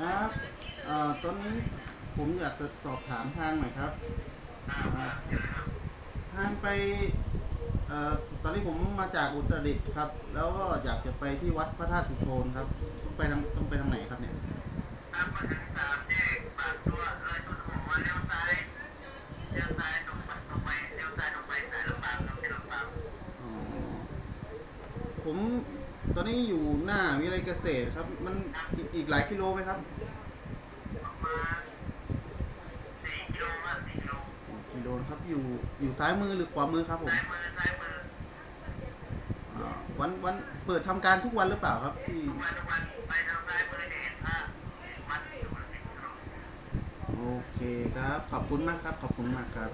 ครับเอ่อตอนนี้ผมอยากจะสอบถามทางหน่อยครับอ่าทางไปเอ่อตอนนี้ผมมาจากอุตรดิตถ์ครับ แล้วก็อยากจะไปที่วัดพระธาตุสุโธนครับ ต้องไปทางต้องไปทางไหนครับเนี่ยตามมาถึงสามแยกปากตัวเลยตัวหัวมาเลี้ยวซ้ายเลี้ยวซ้ายตรงไปตรงไปเลี้ยวซ้ายตรงไปสายลำปางตรงที่ลำปางอ๋อผม ตอนนี้อยู่หน้าวิเลยเกษตรครับ มันอีกอีกหลายกิโลไหมครับประมาณสี่กิโลอะสี่กิโลสี่กิโลนะครับ อยู่อยู่ซ้ายมือหรือขวามือครับผมซ้ายมือซ้ายมืออ่าวันวันเปิดทำการทุกวันหรือเปล่าครับ ที่ทุกวันทุกวันไปทางซ้ายมือจะเห็นภาพวัดอยู่สิบกิโลโอเคครับ ขอบคุณมากครับ ขอบคุณมากครับ